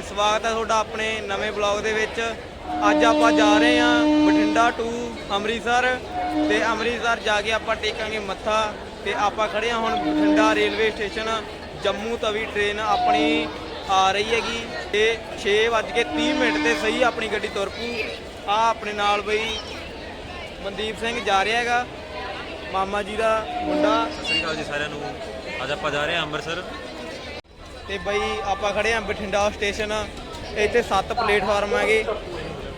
ਤੇ ਸਵਾਗਤ ਹੈ ਤੁਹਾਡਾ ਆਪਣੇ ਨਵੇਂ ਬਲੌਗ ਦੇ ਵਿੱਚ। ਅੱਜ ਆਪਾਂ ਜਾ ਰਹੇ ਹਾਂ ਬਠਿੰਡਾ ਟੂ ਅੰਮ੍ਰਿਤਸਰ ਤੇ ਅੰਮ੍ਰਿਤਸਰ ਜਾ ਕੇ ਆਪਾਂ ਟੇਕਾਂਗੇ ਮੱਥਾ ਤੇ ਆਪਾਂ ਖੜੇ ਹਾਂ ਹੁਣ Bathinda railway station Jammu Tawi train ਆਪਣੀ ਆ ਰਹੀ ਹੈਗੀ ਤੇ 6:30 ਮਿੰਟ ਤੇ ਸਹੀ ਆਪਣੀ ਗੱਡੀ ਤੁਰ ਪੂ ਆ ਆਪਣੇ ਨਾਲ ਬਈ ਮਨਦੀਪ ਸਿੰਘ ਜਾ ਰਿਹਾ ਹੈਗਾ, ਮਾਮਾ ਜੀ ਦਾ ਮੁੰਡਾ। ਸਤਿ ਸ੍ਰੀ ਅਕਾਲ ਜੀ ਸਾਰਿਆਂ ਨੂੰ। ਅੱਜ ਆਪਾਂ ਜਾ ਰਹੇ ਹਾਂ ਅੰਮ੍ਰਿਤਸਰ। ਤੇ ਬਈ ਆਪਾਂ ਖੜੇ ਆਂ ਬਠਿੰਡਾ ਸਟੇਸ਼ਨ। ਇੱਥੇ ਸੱਤ ਪਲੇਟਫਾਰਮ ਹੈਗੇ,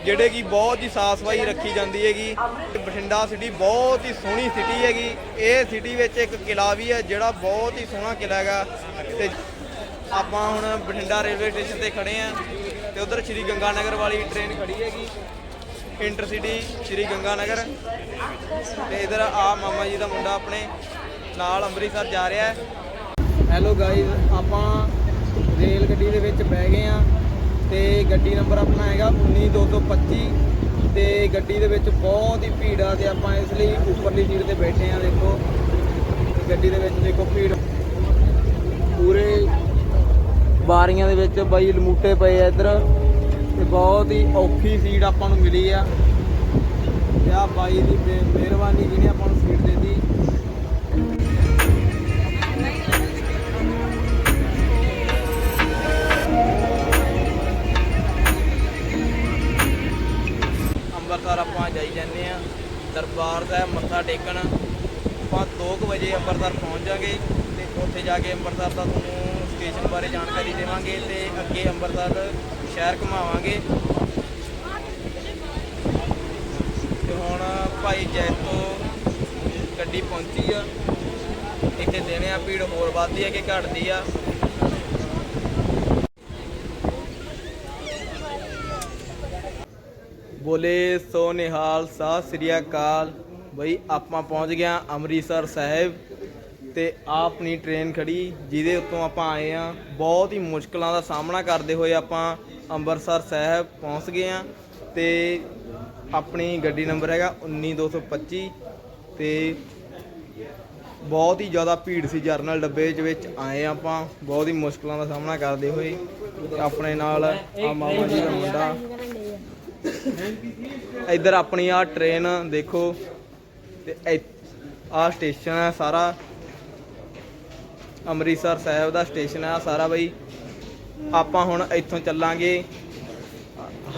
ਜਿਹੜੇ ਕਿ ਬਹੁਤ ਹੀ ਸਾਫ਼ ਸਫ਼ਾਈ ਰੱਖੀ ਜਾਂਦੀ ਹੈਗੀ। ਤੇ ਬਠਿੰਡਾ ਸਿਟੀ ਬਹੁਤ ਹੀ ਸੋਹਣੀ ਸਿਟੀ ਹੈਗੀ। ਇਹ ਸਿਟੀ ਵਿੱਚ ਇੱਕ ਕਿਲਾ ਵੀ ਹੈ, ਜਿਹੜਾ ਬਹੁਤ ਹੀ ਸੋਹਣਾ ਕਿਲਾ ਹੈਗਾ। ਤੇ ਆਪਾਂ ਹੁਣ ਬਠਿੰਡਾ ਰੇਲਵੇ ਸਟੇਸ਼ਨ ਤੇ ਖੜੇ ਆਂ, ਤੇ ਉਧਰ ਸ਼੍ਰੀ ਗੰਗਾ ਨਗਰ ਵਾਲੀ ਟ੍ਰੇਨ ਖੜੀ ਹੈਗੀ। ਇੰਟਰਸਿਟੀ, ਸ਼੍ਰੀ ਗੰਗਾ ਨਗਰ ਤੇ ਇਧਰ ਆ ਮਾਮਾ ਜੀ ਦਾ ਮੁੰਡਾ ਆਪਣੇ, ਨਾਲ ਅੰਮ੍ਰਿਤਸਰ ਜਾ ਰਿਹਾ ਹੈ। ਹੈਲੋ ਗਾਇਜ਼ ਆਪਾਂ ਰੇਲ ਗੱਡੀ ਦੇ ਵਿੱਚ ਬਹਿ ਗਏ ਆ ਤੇ ਗੱਡੀ ਨੰਬਰ ਆਪਣਾ ਹੈਗਾ 19225 ਤੇ ਗੱਡੀ ਦੇ ਵਿੱਚ ਬਹੁਤ ਹੀ ਭੀੜ ਆ ਤੇ ਆਪਾਂ ਇਸ ਲਈ ਉੱਪਰਲੀ ਸੀਟ ਤੇ ਬੈਠੇ ਆ ਦੇਖੋ। ਗੱਡੀ ਦੇ ਵਿੱਚ ਦੇਖੋ ਭੀੜ। ਪੂਰੇ ਬਾਰੀਆਂ ਦੇ ਵਿੱਚ ਬਾਈ ਲਮੂਟੇ ਪਏ ਆ ਇੱਧਰ ਤੇ ਬਹੁਤ ਹੀ ਔਖੀ ਸੀਟ ਆਪਾਂ ਨੂੰ ਮਿਲੀ ਆ। ਆ ਬਾਈ ਦੀ ਮਿਹਰਬਾਨੀ ਜਿਹਨੇ ਆਪਾਂ ਨੂੰ ਸੀਟ ਦਰਬਾਰ ਸਾਹਿਬ ਮੱਥਾ ਟੇਕਣ। ਆਪਾਂ 2:00 ਵਜੇ ਅੰਮ੍ਰਿਤਸਰ ਪਹੁੰਚ ਜਾਾਂਗੇ ਤੇ ਉੱਥੇ ਜਾ ਕੇ ਅੰਮ੍ਰਿਤਸਰ ਦਾ ਤੁਹਾਨੂੰ ਸਟੇਸ਼ਨ ਬਾਰੇ ਜਾਣਕਾਰੀ ਦੇਵਾਂਗੇ ਤੇ ਅੱਗੇ ਅੰਮ੍ਰਿਤਸਰ ਸ਼ਹਿਰ ਘੁਮਾਵਾਂਗੇ। ਤੇ ਹੁਣ ਭਾਈ ਜੈਤੋ ਗੱਡੀ ਪਹੁੰਚੀ ਆ। ਇੱਥੇ ਦੇਣੇ ਆ ਭੀੜ, ਹੋਰ ਵੱਧਦੀ ਆ ਕਿ ਘਟਦੀ ਆ? ਬੋਲੇ, ਸੋ ਨਿਹਾਲ, ਸਤਿ ਸ੍ਰੀ ਅਕਾਲ। ਬਈ, ਆਪਾਂ ਪਹੁੰਚ ਗਿਆ ਅੰਮ੍ਰਿਤਸਰ ਸਾਹਿਬ ਤੇ ਆਪਣੀ ਟ੍ਰੇਨ ਖੜੀ, ਜਿਹਦੇ ਉੱਤੋਂ ਆਪਾਂ ਆਏ ਆ ਬਹੁਤ ਹੀ ਮੁਸ਼ਕਲਾਂ ਦਾ ਸਾਹਮਣਾ ਕਰਦੇ ਹੋਏ ਆਪਾਂ ਅੰਮ੍ਰਿਤਸਰ ਸਾਹਿਬ ਪਹੁੰਚ ਗਏ ਆ ਤੇ ਆਪਣੀ ਗੱਡੀ ਨੰਬਰ ਹੈਗਾ 19225 ਤੇ ਬਹੁਤ ਹੀ ਜ਼ਿਆਦਾ ਭੀੜ ਸੀ ਜਰਨਲ ਡੱਬੇ ਦੇ ਵਿੱਚ, ਆਏ ਆਪਾਂ। ਬਹੁਤ ਹੀ ਮੁਸ਼ਕਲਾਂ ਦਾ ਸਾਹਮਣਾ ਕਰਦੇ ਹੋਏ ਆਪਣੇ ਨਾਲ ਆ ਮਾਮਾ ਜੀ ਦਾ ਮੁੰਡਾ। ਇੱਧਰ ਆਪਣੀ ਆ ਟ੍ਰੇਨ ਦੇਖੋ ਤੇ ਆ ਸਟੇਸ਼ਨ ਹੈ ਸਾਰਾ। ਅੰਮ੍ਰਿਤਸਰ ਸਾਹਿਬ ਦਾ ਸਟੇਸ਼ਨ ਹੈ ਆਹ ਸਾਰਾ ਬਈ। ਆਪਾਂ ਹੁਣ ਇੱਥੋਂ ਚੱਲਾਂਗੇ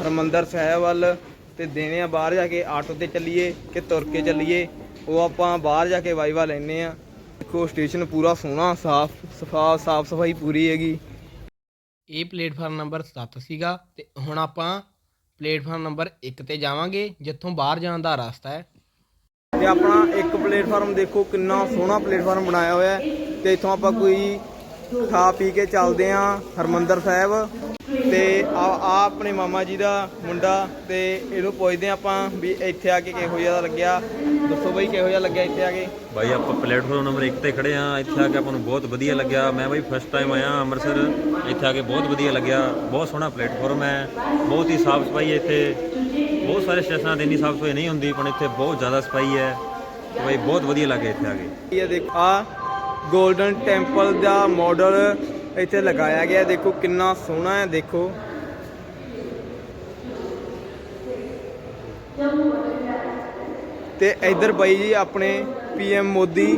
ਹਰਮੰਦਰ ਸਾਹਿਬ ਵੱਲ ਤੇ ਦੇਣੇ ਆ ਬਾਹਰ ਜਾ ਕੇ ਆਟੋ ਤੇ ਚੱਲੀਏ ਕਿ ਤੁਰ ਕੇ ਚੱਲੀਏ। ਉਹ ਆਪਾਂ ਬਾਹਰ ਜਾ ਕੇ ਵਾਈਵਾ ਲੈਨੇ ਆ। ਦੇਖੋ ਸਟੇਸ਼ਨ ਪੂਰਾ ਸੋਹਣਾ, ਸਾਫ਼, ਸਫਾ ਸਾਫ਼ ਸਫ਼ਾਈ ਪੂਰੀ ਹੈਗੀ। ਇਹ ਪਲੇਟਫਾਰਮ ਨੰਬਰ 7 ਸੀਗਾ ਤੇ ਹੁਣ ਆਪਾਂ ਪਲੇਟਫਾਰਮ ਨੰਬਰ 1 ਤੇ ਜਾਵਾਂਗੇ, ਜਿੱਥੋਂ ਬਾਹਰ ਜਾਣ ਦਾ ਰਸਤਾ ਹੈ। ਤੇ ਆਪਣਾ ਇੱਕ ਪਲੇਟਫਾਰਮ ਦੇਖੋ, ਕਿੰਨਾ ਸੋਹਣਾ ਪਲੇਟਫਾਰਮ ਬਣਾਇਆ ਹੋਇਆ ਹੈ। ਤੇ ਇੱਥੋਂ ਆਪਾਂ ਕੋਈ ਖਾ ਪੀ ਕੇ ਚੱਲਦੇ ਆਂ ਹਰਮੰਦਰ ਸਾਹਿਬ। ਤੇ ਆ ਆ ਆਪਣੇ ਮਾਮਾ ਜੀ ਦਾ ਮੁੰਡਾ ਤੇ ਇਹਨੂੰ ਪੁੱਛਦੇ ਆਪਾਂ ਵੀ ਇੱਥੇ ਆ ਕੇ ਕਿਹੋ ਜਿਹਾ ਲੱਗਿਆ। ਦੱਸੋ ਬਈ ਕਿਹੋ ਜਿਹਾ ਲੱਗਿਆ ਇੱਥੇ ਆ ਕੇ? ਬਾਈ ਆਪਾਂ ਪਲੇਟਫਾਰਮ ਨੰਬਰ 1 ਤੇ ਖੜੇ ਆ ਇੱਥੇ ਆ ਕੇ ਆਪਾਂ ਨੂੰ ਬਹੁਤ ਵਧੀਆ ਲੱਗਿਆ। ਮੈਂ ਬਾਈ ਫਸਟ ਟਾਈਮ ਆਇਆ ਅੰਮ੍ਰਿਤਸਰ। ਇੱਥੇ ਆ ਕੇ ਬਹੁਤ ਵਧੀਆ ਲੱਗਿਆ। ਬਹੁਤ ਸੋਹਣਾ ਪਲੇਟਫਾਰਮ ਹੈ। ਬਹੁਤ ਹੀ ਸਾਫ਼ ਸਫ਼ਾਈ ਹੈ ਇੱਥੇ। ਬਹੁਤ ਸਾਰੇ ਸਟੇਸ਼ਨਾਂ ਤੇ ਇੰਨੀ ਸਾਫ਼ ਸਫ਼ਾਈ ਨਹੀਂ ਹੁੰਦੀ ਪਰ ਇੱਥੇ ਬਹੁਤ ਜ਼ਿਆਦਾ ਸਫ਼ਾਈ ਹੈ। ਬਾਈ ਬਹੁਤ ਵਧੀਆ ਲੱਗਿਆ ਇੱਥੇ ਆ ਕੇ। ਇਹ ਦੇਖੋ ਆ 골ਡਨ ਟੈਂਪਲ ਦਾ ਮਾਡਲ ਇੱਥੇ ਲਗਾਇਆ ਗਿਆ। ਦੇਖੋ ਕਿੰਨਾ ਸੋਹਣਾ ਹੈ, ਦੇਖੋ। ਤੇ ਇੱਧਰ ਬਾਈ ਜੀ, ਆਪਣੇ ਪੀਐਮ ਮੋਦੀ।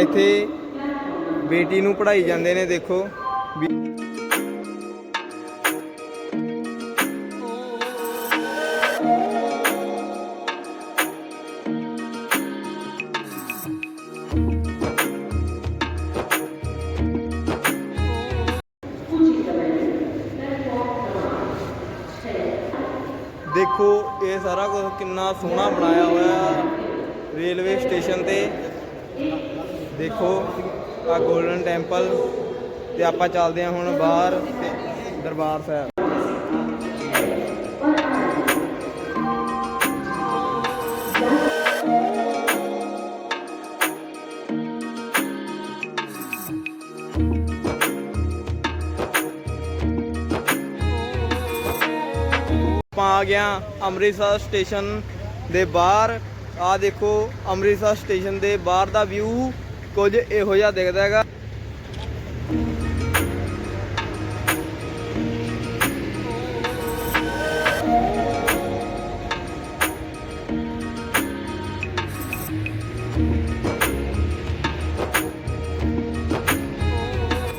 ਇੱਥੇ ਬੇਟੀ ਨੂੰ ਪੜ੍ਹਾਈ ਜਾਂਦੇ ਨੇ, ਦੇਖੋ। ਦੇਖੋ, ਇਹ ਸਾਰਾ ਕੁਝ ਕਿੰਨਾ ਸੋਹਣਾ ਬਣਾਇਆ ਹੋਇਆ ਰੇਲਵੇ ਸਟੇਸ਼ਨ ਤੇ। ਦੇਖੋ ਆ 골ਡਨ ਟੈਂਪਲ ਤੇ ਆਪਾਂ ਚੱਲਦੇ ਹਾਂ ਹੁਣ ਬਾਹਰ ਦਰਬਾਰ ਸਾਹਿਬ। ਆ ਗਿਆ ਅੰਮ੍ਰਿਤਸਰ ਸਟੇਸ਼ਨ ਦੇ ਬਾਹਰ। ਆ ਦੇਖੋ ਅੰਮ੍ਰਿਤਸਰ ਸਟੇਸ਼ਨ ਦੇ ਬਾਹਰ ਦਾ ਵਿਊ ਕੁਝ ਇਹੋ ਜਿਹਾ ਦਿਖਦਾ ਹੈਗਾ।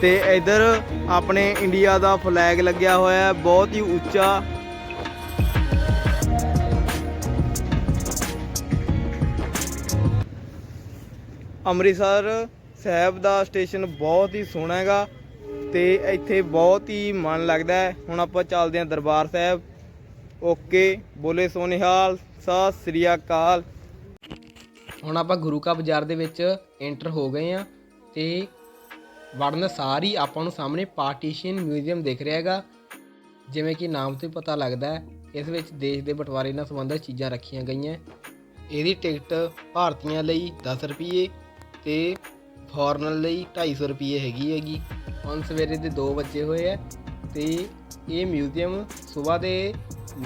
ਤੇ ਇਧਰ ਆਪਣੇ ਇੰਡੀਆ ਦਾ ਫਲੈਗ ਲੱਗਿਆ ਹੋਇਆ ਹੈ, ਬਹੁਤ ਹੀ ਉੱਚਾ। ਅੰਮ੍ਰਿਤਸਰ ਸਾਹਿਬ ਦਾ ਸਟੇਸ਼ਨ ਬਹੁਤ ਹੀ ਸੋਹਣਾ ਹੈਗਾ ਤੇ ਇੱਥੇ ਬਹੁਤ ਹੀ ਮਨ ਲੱਗਦਾ ਹੈ। ਹੁਣ ਆਪਾਂ ਚੱਲਦੇ ਹਾਂ ਦਰਬਾਰ ਸਾਹਿਬ। ਓਕੇ, ਬੋਲੇ ਸੋਨਿਹਾਲ, ਸਤਿ ਸ੍ਰੀ ਅਕਾਲ। ਹੁਣ ਆਪਾਂ ਗੁਰੂ ਕਾ ਬਾਜ਼ਾਰ ਦੇ ਵਿੱਚ ਐਂਟਰ ਹੋ ਗਏ ਆ ਤੇ ਵੜਨ ਸਾਰੀ ਆਪਾਂ ਨੂੰ ਸਾਹਮਣੇ ਪਾਰਟੀਸ਼ਨ ਮਿਊਜ਼ੀਅਮ ਦਿਖ ਰਿਹਾ ਹੈਗਾ। ਜਿਵੇਂ ਕਿ ਨਾਮ ਤੋਂ ਪਤਾ ਲੱਗਦਾ ਹੈ, ਇਸ ਵਿੱਚ ਦੇਸ਼ ਦੇ ਬਟਵਾਰੇ ਨਾਲ ਸੰਬੰਧਿਤ ਚੀਜ਼ਾਂ ਰੱਖੀਆਂ ਗਈਆਂ। ਇਹਦੀ ਟਿਕਟ ਭਾਰਤੀਆਂ ਲਈ 10 ਰੁਪਏ ਤੇ ਫੋਰਨਰ ਲਈ 250 ਰੁਪਏ ਹੈਗੀ ਹੈਗੀ। ਹੁਣ ਸਵੇਰੇ ਦੇ 2 ਵਜੇ ਹੋਏ ਆ ਤੇ ਇਹ ਮਿਊਜ਼ੀਅਮ ਸਵੇਰ ਦੇ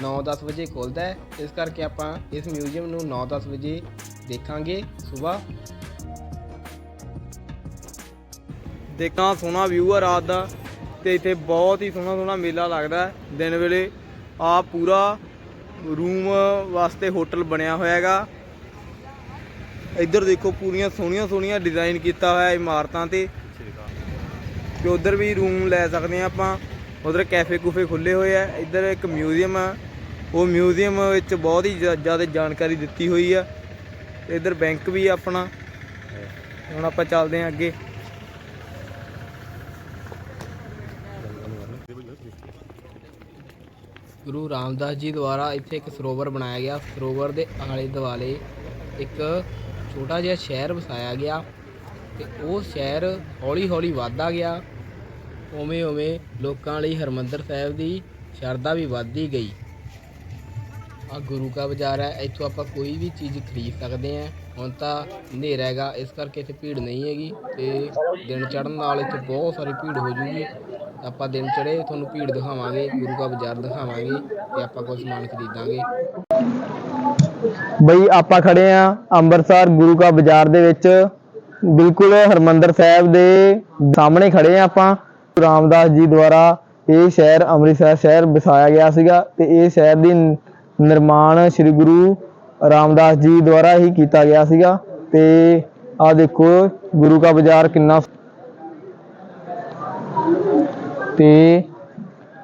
9-10 ਵਜੇ ਖੁੱਲਦਾ ਹੈ। ਇਸ ਕਰਕੇ ਆਪਾਂ ਇਸ ਮਿਊਜ਼ੀਅਮ ਨੂੰ 9-10 ਵਜੇ ਦੇਖਾਂਗੇ ਸਵੇਰ। ਦੇਖਾਂ ਸੋਹਣਾ ਵਿਊ ਆ ਰਾਤ ਦਾ ਤੇ ਇੱਥੇ ਬਹੁਤ ਹੀ ਸੋਹਣਾ ਸੋਹਣਾ ਮੇਲਾ ਲੱਗਦਾ ਹੈ। ਦਿਨ ਵੇਲੇ ਆ ਪੂਰਾ ਰੂਮ ਵਾਸਤੇ ਹੋਟਲ ਬਣਿਆ ਹੋਇਆ ਹੈਗਾ। ਇੱਧਰ ਦੇਖੋ ਪੂਰੀਆਂ ਸੋਹਣੀਆਂ ਸੋਹਣੀਆਂ ਡਿਜ਼ਾਈਨ ਕੀਤਾ ਹੋਇਆ ਇਮਾਰਤਾਂ ਤੇ। ਤੇ ਉਧਰ ਵੀ ਰੂਮ ਲੈ ਸਕਦੇ ਆ ਆਪਾਂ। ਉਧਰ ਕੈਫੇ ਕੂਫੇ ਖੁੱਲੇ ਹੋਏ ਆ। ਇੱਧਰ ਇੱਕ ਮਿਊਜ਼ੀਅਮ ਆ। ਉਹ ਮਿਊਜ਼ੀਅਮ ਵਿੱਚ ਬਹੁਤ ਹੀ ਜ਼ਿਆਦਾ ਜਾਣਕਾਰੀ ਦਿੱਤੀ ਹੋਈ ਆ। ਤੇ ਇੱਧਰ ਬੈਂਕ ਵੀ ਆਪਣਾ। ਹੁਣ ਆਪਾਂ ਚੱਲਦੇ ਆ ਅੱਗੇ। ਗੁਰੂ ਰਾਮਦਾਸ ਜੀ ਦੁਆਰਾ ਇੱਥੇ ਇੱਕ ਸਰੋਵਰ ਬਣਾਇਆ ਗਿਆ। ਸਰੋਵਰ ਦੇ ਆਲੇ ਦੁਆਲੇ ਇੱਕ ਛੋਟਾ ਜਿਹਾ ਸ਼ਹਿਰ ਵਸਾਇਆ ਗਿਆ ਤੇ ਉਹ ਸ਼ਹਿਰ ਹੌਲੀ ਹੌਲੀ ਵੱਧਦਾ ਗਿਆ। ਉਵੇਂ ਉਵੇਂ ਲੋਕਾਂ ਲਈ ਹਰਮੰਦਰ ਸਾਹਿਬ ਦੀ ਸ਼ਰਧਾ ਵੀ ਵੱਧਦੀ ਗਈ। ਆ ਗੁਰੂ ਕਾ ਬਾਜ਼ਾਰ ਹੈ, ਇੱਥੋਂ ਆਪਾਂ ਕੋਈ ਵੀ ਚੀਜ਼ ਖਰੀਦ ਸਕਦੇ ਹਾਂ। ਹੁਣ ਤਾਂ ਹਨੇਰਾ ਹੈਗਾ, ਇਸ ਕਰਕੇ ਇੱਥੇ ਭੀੜ ਨਹੀਂ ਹੈਗੀ ਤੇ ਦਿਨ ਚੜ੍ਹਨ ਨਾਲ ਇੱਥੇ ਬਹੁਤ ਸਾਰੀ ਭੀੜ ਹੋ ਜੂਗੀ। ਆਪਾਂ ਦਿਨ ਚੜ੍ਹੇ ਤੁਹਾਨੂੰ ਭੀੜ ਦਿਖਾਵਾਂਗੇ, ਗੁਰੂ ਕਾ ਬਾਜ਼ਾਰ ਦਿਖਾਵਾਂਗੇ ਤੇ ਆਪਾਂ ਕੋਈ ਸਮਾਨ ਖਰੀਦਾਂਗੇ। ਬਈ ਆਪਾਂ ਖੜੇ ਆ ਅੰਮ੍ਰਿਤਸਰ ਗੁਰੂ ਕਾ ਬਾਜ਼ਾਰ ਦੇ ਵਿੱਚ। ਬਿਲਕੁਲ ਹਰਮੰਦਰ ਸਾਹਿਬ ਦੇ ਸਾਹਮਣੇ ਖੜੇ ਆ ਆਪਾਂ। ਰਾਮਦਾਸ ਜੀ ਦੁਆਰਾ ਇਹ ਸ਼ਹਿਰ ਅੰਮ੍ਰਿਤਸਰ ਸ਼ਹਿਰ ਵਸਾਇਆ ਗਿਆ ਸੀਗਾ ਤੇ ਇਹ ਸ਼ਹਿਰ ਦੀ ਨਿਰਮਾਣ ਸ੍ਰੀ ਗੁਰੂ ਰਾਮਦਾਸ ਜੀ ਦੁਆਰਾ ਹੀ ਕੀਤਾ ਗਿਆ ਸੀਗਾ। ਤੇ ਆ ਦੇਖੋ ਗੁਰੂ ਕਾ ਬਾਜ਼ਾਰ ਕਿੰਨਾ ਤੇ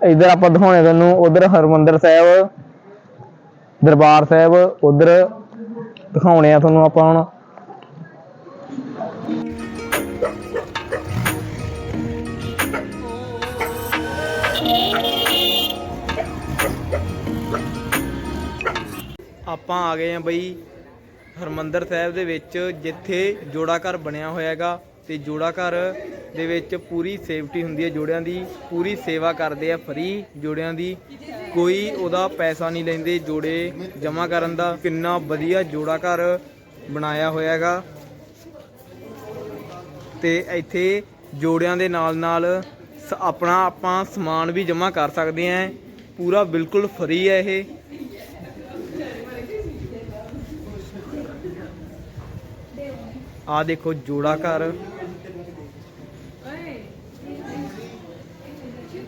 ਇਧਰ ਆਪਾਂ ਦਿਖਾਉਣੇ ਤੁਹਾਨੂੰ, ਉਧਰ ਹਰਮੰਦਰ ਸਾਹਿਬ ਦਰਬਾਰ ਸਾਹਿਬ ਉਧਰ ਦਿਖਾਉਣੇ ਆ ਤੁਹਾਨੂੰ ਆਪਾਂ ਹੁਣ। ਆਪਾਂ ਆ ਗਏ ਆ ਬਈ ਹਰਮੰਦਰ ਸਾਹਿਬ ਦੇ ਵਿੱਚ, ਜਿੱਥੇ ਜੋੜਾ ਘਰ ਬਣਿਆ ਹੋਇਆ ਹੈਗਾ। ਤੇ ਜੋੜਾ ਘਰ ਦੇ ਵਿੱਚ ਪੂਰੀ ਸੇਫਟੀ ਹੁੰਦੀ ਹੈ, ਜੋੜਿਆਂ ਦੀ ਪੂਰੀ ਸੇਵਾ ਕਰਦੇ ਆ ਫਰੀ ਜੋੜਿਆਂ ਦੀ। ਕੋਈ ਉਹਦਾ ਪੈਸਾ ਨਹੀਂ ਲੈਂਦੇ, ਜੋੜੇ ਜਮ੍ਹਾਂ ਕਰਨ ਦਾ। ਕਿੰਨਾ ਵਧੀਆ ਜੋੜਾ ਘਰ ਬਣਾਇਆ ਹੋਇਆ ਹੈਗਾ। ਤੇ ਇੱਥੇ ਜੋੜਿਆਂ ਦੇ ਨਾਲ ਨਾਲ ਸ- ਆਪਣਾ ਆਪਾਂ ਸਮਾਨ ਵੀ ਜਮ੍ਹਾਂ ਕਰ ਸਕਦੇ ਆਂ ਪੂਰਾ ਬਿਲਕੁਲ ਫਰੀ ਹੈ ਇਹ। ਆ ਦੇਖੋ ਜੋੜਾ ਘਰ।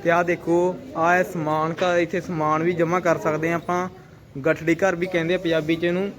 ਤੇ ਆ ਦੇਖੋ, ਆਹ ਇਹ ਸਮਾਨ ਘਰ ਇੱਥੇ ਸਮਾਨ ਵੀ ਜਮ੍ਹਾਂ ਕਰ ਸਕਦੇ ਆ ਆਪਾਂ। ਗੱਠੜੀ ਘਰ ਵੀ ਕਹਿੰਦੇ ਆ ਪੰਜਾਬੀ ਚ ਇਹਨੂੰ।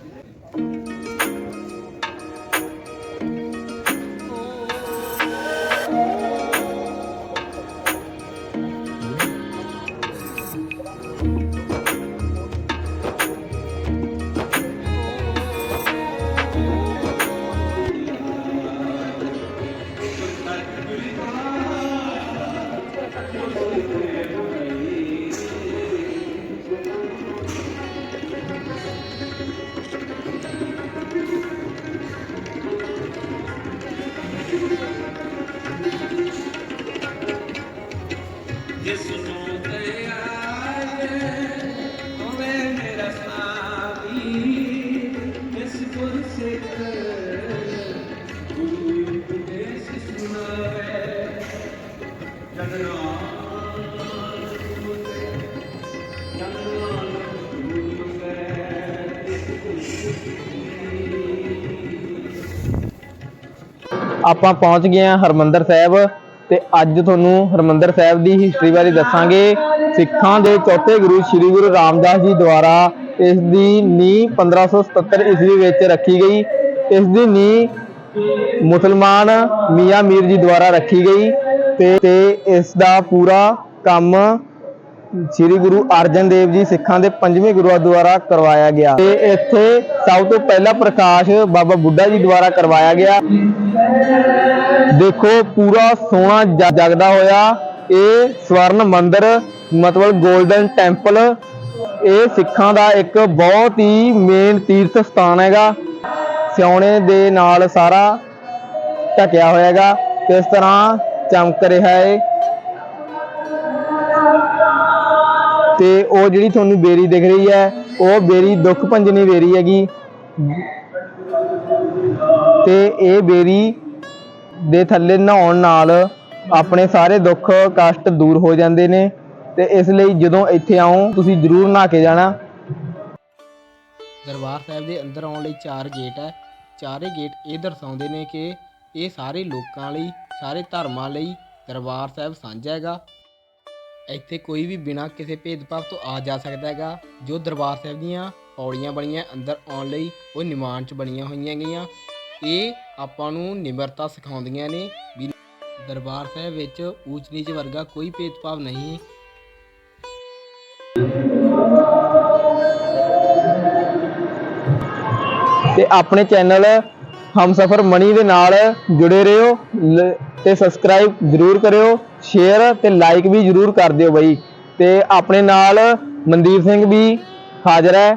ਆਪਾਂ ਪਹੁੰਚ ਗਏ ਹਾਂ ਹਰਮੰਦਰ ਸਾਹਿਬ ਤੇ ਅੱਜ ਤੁਹਾਨੂੰ ਹਰਮੰਦਰ ਸਾਹਿਬ ਦੀ ਹਿਸਟਰੀ ਬਾਰੇ ਦੱਸਾਂਗੇ। ਸਿੱਖਾਂ ਦੇ ਚੌਥੇ ਗੁਰੂ ਸ੍ਰੀ ਗੁਰੂ ਰਾਮਦਾਸ ਜੀ ਦੁਆਰਾ ਇਸ ਦੀ ਨੀਂਹ 1577 ਈਸਵੀ ਵਿੱਚ ਰੱਖੀ ਗਈ। ਇਸ ਦੀ ਨੀਂਹ ਮੁਸਲਮਾਨ ਮੀਆਂ ਮੀਰ ਜੀ ਦੁਆਰਾ ਰੱਖੀ ਗਈ ਤੇ ਇਸ ਦਾ ਪੂਰਾ ਕੰਮ ਸ੍ਰੀ ਗੁਰੂ ਅਰਜਨ ਦੇਵ ਜੀ ਸਿੱਖਾਂ ਦੇ ਪੰਜਵੇਂ ਗੁਰੂਆਂ ਦੁਆਰਾ ਕਰਵਾਇਆ ਗਿਆ। ਤੇ ਇੱਥੇ ਸਭ ਤੋਂ ਪਹਿਲਾ ਪ੍ਰਕਾਸ਼ ਬਾਬਾ ਬੁੱਢਾ ਜੀ ਦੁਆਰਾ ਕਰਵਾਇਆ ਗਿਆ। ਦੇਖੋ, ਪੂਰਾ ਸੋਹਣਾ ਜਗਦਾ ਹੋਇਆ ਇਹ ਸਵਰਨ ਮੰਦਿਰ, ਮਤਲਬ 골ਡਨ ਟੈਂਪਲ। ਇਹ ਸਿੱਖਾਂ ਦਾ ਇੱਕ ਬਹੁਤ ਹੀ ਮੇਨ ਤੀਰਥ ਸਥਾਨ ਹੈਗਾ। ਸਿਉਣੇ ਦੇ ਨਾਲ ਸਾਰਾ ਢਕਿਆ ਹੋਇਆ ਹੈਗਾ। ਇਸ ਤਰ੍ਹਾਂ ਚਮਕ ਰਿਹਾ ਹੈ ਤੇ ਉਹ ਜਿਹੜੀ ਤੁਹਾਨੂੰ ਬੇਰੀ ਦਿਖ ਰਹੀ ਹੈ, ਉਹ ਬੇਰੀ ਦੁੱਖ ਭੰਜਨੀ ਬੇਰੀ ਹੈਗੀ। ਤੇ ਇਹ ਬੇਰੀ ਦੇ ਥੱਲੇ ਨਹਾਉਣ ਨਾਲ ਆਪਣੇ ਸਾਰੇ ਦੁੱਖ ਕਸ਼ਟ ਦੂਰ ਹੋ ਜਾਂਦੇ ਨੇ ਤੇ ਇਸ ਲਈ ਜਦੋਂ ਇੱਥੇ ਆਓ ਤੁਸੀਂ ਜ਼ਰੂਰ ਨਹਾ ਕੇ ਜਾਣਾ। ਦਰਬਾਰ ਸਾਹਿਬ ਦੇ ਅੰਦਰ ਆਉਣ ਲਈ ਚਾਰ ਗੇਟ ਹੈ। ਚਾਰੇ ਗੇਟ ਇਹ ਦਰਸਾਉਂਦੇ ਨੇ ਕਿ ਇਹ ਸਾਰੇ ਲੋਕਾਂ ਲਈ, ਸਾਰੇ ਧਰਮਾਂ ਲਈ ਦਰਬਾਰ ਸਾਹਿਬ ਸਾਂਝਾ ਹੈਗਾ। ਇੱਥੇ ਕੋਈ ਵੀ ਬਿਨਾਂ ਕਿਸੇ ਭੇਦਭਾਵ ਤੋਂ ਆ ਜਾ ਸਕਦਾ ਹੈਗਾ। ਜੋ ਦਰਬਾਰ ਸਾਹਿਬ ਦੀਆਂ ਪੌੜੀਆਂ ਬਣੀਆਂ ਅੰਦਰ ਆਉਣ ਲਈ ਉਹ ਨਿਮਾਣ ਚ ਬਣੀਆਂ ਹੋਈਆਂ ਗਈਆਂ। ਇਹ ਆਪਾਂ ਨੂੰ ਨਿਮਰਤਾ ਸਿਖਾਉਂਦੀਆਂ ਨੇ ਵੀ ਦਰਬਾਰ ਸਾਹਿਬ ਵਿੱਚ ਊਚ ਨੀਚ ਵਰਗਾ ਕੋਈ ਭੇਦਭਾਵ ਨਹੀਂ। ਤੇ ਆਪਣੇ ਚੈਨਲ ਹਮਸਫਰ ਮਣੀ ਦੇ ਨਾਲ ਜੁੜੇ ਰਹੋ। ਲ- ਤੇ ਸਬਸਕ੍ਰਾਈਬ ਜ਼ਰੂਰ ਕਰਿਓ। ਸ਼ੇਅਰ ਤੇ ਲਾਈਕ ਵੀ ਜ਼ਰੂਰ ਕਰ ਦਿਓ ਬਈ। ਤੇ ਆਪਣੇ ਨਾਲ ਮਨਦੀਪ ਸਿੰਘ ਵੀ ਹਾਜ਼ਰ ਹੈ।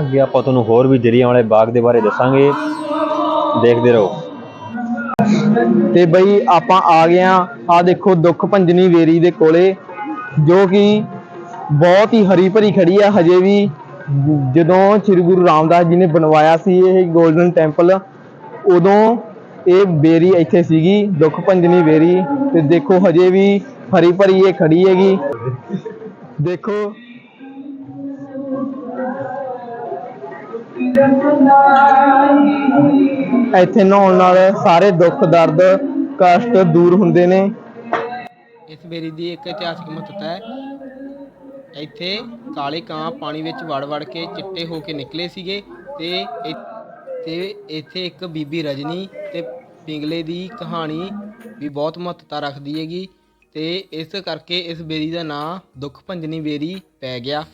ਅੱਗੇ ਆਪਾਂ ਤੁਹਾਨੂੰ ਹੋਰ ਵੀ ਜਰੀਆਂ ਵਾਲੇ ਬਾਗ ਦੇ ਬਾਰੇ ਦੱਸਾਂਗੇ। ਦੇਖਦੇ ਰਹੋ। ਤੇ ਬਈ ਆਪਾਂ ਆ ਗਏ ਆ ਆ ਦੇਖੋ ਦੁੱਖ ਭੰਜਨੀ ਵੇਰੀ ਦੇ ਕੋਲੇ ਜੋ ਕਿ ਬਹੁਤ ਹੀ ਹਰੀ ਭਰੀ ਖੜੀ ਆ। ਹਜੇ ਵੀ ਜਦੋਂ ਸ੍ਰੀ ਗੁਰੂ ਰਾਮਦਾਸ ਜੀ ਨੇ ਬਣਵਾਇਆ ਸੀ ਇਹ 골ਡਨ ਟੈਂਪਲ ਉਦੋਂ ਇਹ ਬੇਰੀ ਇੱਥੇ ਸੀਗੀ, ਦੁੱਖ ਭੰਜਨੀ ਬੇਰੀ, ਤੇ ਦੇਖੋ ਹਜੇ ਵੀ ਹਰੀ ਭਰੀ ਇਹ ਖੜੀ ਹੈਗੀ। ਦੇਖੋ। ਇੱਥੇ ਨਹਾਉਣ ਨਾਲ ਸਾਰੇ ਦੁੱਖ, ਦਰਦ, ਕਸ਼ਟ ਦੂਰ ਹੁੰਦੇ ਨੇ। ਇਸ ਬੇਰੀ ਦੀ ਇੱਕ ਇਤਿਹਾਸਕ ਮਹੱਤਤਾ ਹੈ। ਇੱਥੇ ਕਾਲੇ ਕਾਂ ਪਾਣੀ ਵਿੱਚ ਵੜ ਵੜ ਕੇ ਚਿੱਟੇ ਹੋ ਕੇ ਨਿਕਲੇ ਸੀਗੇ ਤੇ ਤੇ ਇੱਥੇ ਇੱਕ ਬੀਬੀ ਰਜਨੀ ਤੇ ਪਿੰਗਲੇ ਦੀ ਕਹਾਣੀ ਵੀ ਬਹੁਤ ਮਹੱਤਤਾ ਰੱਖਦੀ ਹੈਗੀ ਤੇ ਇਸ ਕਰਕੇ ਇਸ ਬੇਰੀ ਦਾ ਨਾਂ ਦੁੱਖ ਭੰਜਨੀ ਬੇਰੀ ਪੈ ਗਿਆ।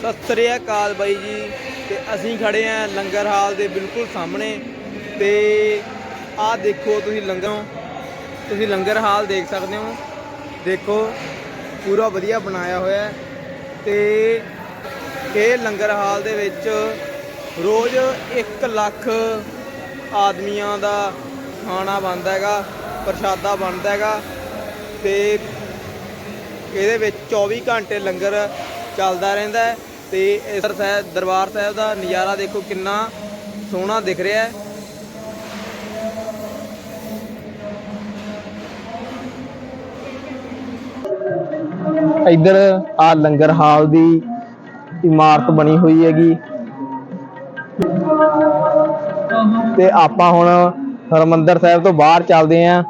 ਸਤਿ ਸ੍ਰੀ ਅਕਾਲ ਬਾਈ ਜੀ ਤੇ ਅਸੀਂ ਖੜੇ ਆਂ ਲੰਗਰ ਹਾਲ ਦੇ ਬਿਲਕੁਲ ਸਾਹਮਣੇ ਤੇ ਆਹ ਦੇਖੋ ਤੁਸੀਂ ਲੰਗਰ ਤੁਸੀਂ ਲੰਗਰ ਹਾਲ ਦੇਖ ਸਕਦੇ ਹੋ। ਦੇਖੋ, ਪੂਰਾ ਵਧੀਆ ਬਣਾਇਆ ਹੋਇਆ ਹੈ ਤੇ ਇਹ ਲੰਗਰ ਹਾਲ ਦੇ ਵਿੱਚ ਰੋਜ਼ 1 ਲੱਖ ਆਦਮੀਆਂ ਦਾ ਖਾਣਾ ਬਣਦਾ ਹੈਗਾ, ਪ੍ਰਸ਼ਾਦਾ ਬਣਦਾ ਹੈਗਾ ਤੇ ਇਹਦੇ ਵਿੱਚ 24 ਘੰਟੇ ਲੰਗਰ ਚੱਲਦਾ ਰਹਿੰਦਾ ਹੈ ਤੇ ਇਸ ਸਾਹਿਬ, ਦਰਬਾਰ ਸਾਹਿਬ ਦਾ ਨਜ਼ਾਰਾ ਦੇਖੋ ਕਿੰਨਾ ਸੋਹਣਾ ਦਿਖ ਰਿਹਾ ਹੈ। ਇੱਧਰ ਆ ਲੰਗਰ ਹਾਲ ਦੀ ਇਮਾਰਤ ਬਣੀ ਹੋਈ ਹੈਗੀ। ਤੇ ਆਪਾਂ ਹੁਣ ਹਰਮੰਦਰ ਸਾਹਿਬ ਤੋਂ ਬਾਹਰ ਚੱਲਦੇ ਆਂ।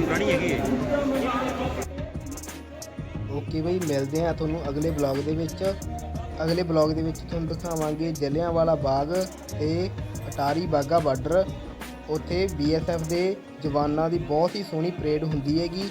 ਪੁਰਾਣੀ ਹੈਗੀ ਹੈ? ਓਕੇ ਬਈ, ਮਿਲਦੇ ਹਾਂ ਤੁਹਾਨੂੰ ਅਗਲੇ ਬਲੌਗ ਦੇ ਵਿੱਚ। ਅਗਲੇ ਬਲੌਗ ਦੇ ਵਿੱਚ ਤੁਹਾਨੂੰ ਦਿਖਾਵਾਂਗੇ ਜਲਿਆਂਵਾਲਾ ਬਾਗ ਤੇ ਅਟਾਰੀ ਬਾਗਾ ਬਾਰਡਰ। ਉੱਥੇ ਬੀਐਸਐਫ ਦੇ ਜਵਾਨਾਂ ਦੀ ਬਹੁਤ ਹੀ ਸੋਹਣੀ ਪਰੇਡ ਹੁੰਦੀ ਹੈਗੀ।